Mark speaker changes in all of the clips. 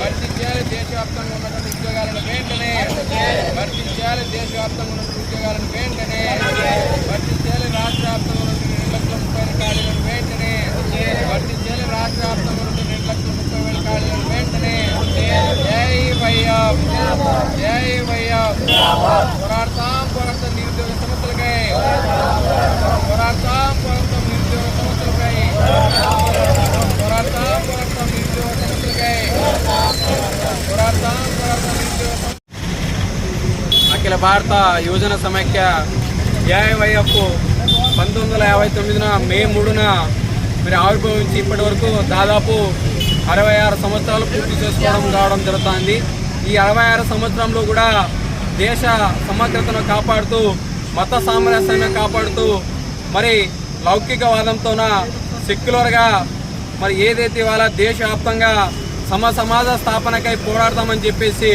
Speaker 1: వర్తించాలి దేశవ్యాప్తంగా ఉన్న ఉద్యోగాలను వెంటనే వర్తించాలి దేశవ్యాప్తంగా రాష్ట్ర వ్యాప్తంగా ఉన్నటువంటి రెండు లక్షల ముప్పై వేల ఖాళీలను వెంటనే రాష్ట్ర వ్యాప్తంగా ఉన్నటువంటి రెండు లక్షల ముప్పై వేల ఖాళీలను వెంటనే జై జై అఖిల భారత యువజన సమైక్య ఏఐవైఎఫ్ పంతొమ్మిది వందల యాభై తొమ్మిదిన మే మూడున మరి ఆవిర్భవించి ఇప్పటి వరకు దాదాపు అరవై ఆరు సంవత్సరాలు పూర్తి చేసుకోవడం కావడం జరుగుతుంది. ఈ అరవై ఆరు సంవత్సరంలో కూడా దేశ సమగ్రతను కాపాడుతూ మత సామరస్యాన్ని కాపాడుతూ మరి లౌకికవాదంతోన సెక్యులర్గా మరి ఏదైతే ఇవాళ దేశవ్యాప్తంగా సమ సమాజ స్థాపనకై పోరాడతామని చెప్పేసి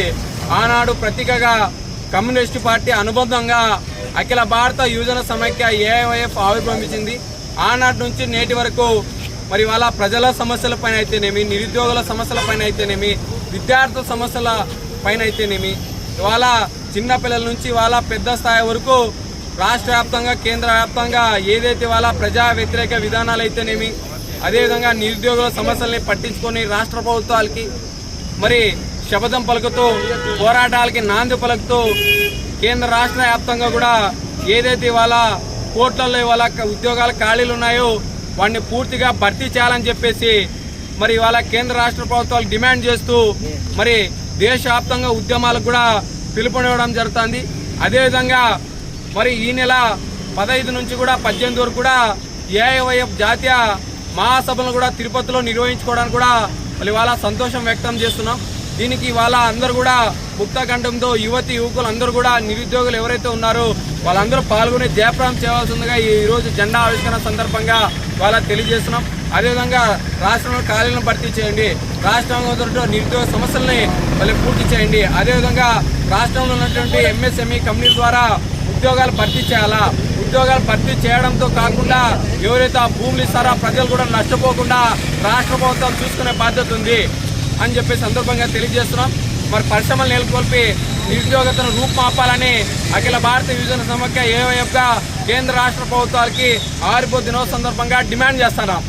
Speaker 1: ఆనాడు ప్రతీకగా కమ్యూనిస్ట్ పార్టీ అనుబంధంగా అఖిల భారత యువజన సమైక్య ఏఐఎఫ్ ఆవిర్భవించింది ఆనాటి నుంచి నేటి వరకు మరి వాళ్ళ ప్రజల సమస్యల పైన అయితేనేమి నిరుద్యోగుల సమస్యల పైన అయితేనేమి విద్యార్థుల సమస్యల పైన అయితేనేమి ఇవాళ చిన్నపిల్లల నుంచి వాళ్ళ పెద్ద స్థాయి వరకు రాష్ట్ర వ్యాప్తంగా కేంద్ర వ్యాప్తంగా ఏదైతే వాళ్ళ ప్రజా వ్యతిరేక విధానాలు అయితేనేమి అదేవిధంగా నిరుద్యోగుల సమస్యల్ని పట్టించుకొని రాష్ట్ర ప్రభుత్వాలకి మరి శపథం పలుకుతూ పోరాటాలకి నాంది పలుకుతూ కేంద్ర రాష్ట్ర వ్యాప్తంగా కూడా ఏదైతే ఇవాళ కోర్టులలో ఇవాళ ఉద్యోగాల ఖాళీలు ఉన్నాయో వాటిని పూర్తిగా భర్తీ చేయాలని చెప్పేసి మరి ఇవాళ కేంద్ర రాష్ట్ర ప్రభుత్వాలు డిమాండ్ చేస్తూ మరి దేశవ్యాప్తంగా ఉద్యమాలకు కూడా పిలుపునివ్వడం జరుగుతుంది. అదేవిధంగా మరి ఈ నెల పదహైదు నుంచి కూడా పద్దెనిమిది వరకు కూడా ఏఐవైఎఫ్ జాతీయ మహాసభలను కూడా తిరుపతిలో నిర్వహించుకోవడానికి కూడా మరి ఇవాళ సంతోషం వ్యక్తం చేస్తున్నాం. దీనికి ఇవాళ అందరూ కూడా ముక్తకంఠంతో యువతి యువకులు అందరూ కూడా నిరుద్యోగులు ఎవరైతే ఉన్నారో వాళ్ళందరూ పాల్గొని జయప్రాం చేయవలసిందిగా ఈ రోజు జెండా ఆవిష్కరణ సందర్భంగా వాళ్ళ తెలియజేస్తున్నాం. అదేవిధంగా రాష్ట్రంలో ఖాళీలను భర్తీ చేయండి. రాష్ట్రంలో నిరుద్యోగ సమస్యల్ని మళ్ళీ పూర్తి చేయండి. అదేవిధంగా రాష్ట్రంలో ఉన్నటువంటి ఎంఎస్ఎంఈ కంపెనీల ద్వారా ఉద్యోగాలు భర్తీ చేయాలా? ఉద్యోగాలు భర్తీ చేయడంతో కాకుండా ఎవరైతే ఆ భూములు ఇస్తారో ప్రజలు కూడా నష్టపోకుండా రాష్ట్ర ప్రభుత్వం చూసుకునే బాధ్యత ఉంది. అని చెప్పే సందర్భంగా తెలియజేస్తున్నాం. మరి పరిశ్రమలు నెలకొల్పి నిరుద్యోగతను రూపుమాపాలని అఖిల భారత యువజన సమైక్య ఏవైఎఫ్గా కేంద్ర రాష్ట్ర ప్రభుత్వాలకి ఆరిపో దినోత్సవ సందర్భంగా డిమాండ్ చేస్తున్నాం.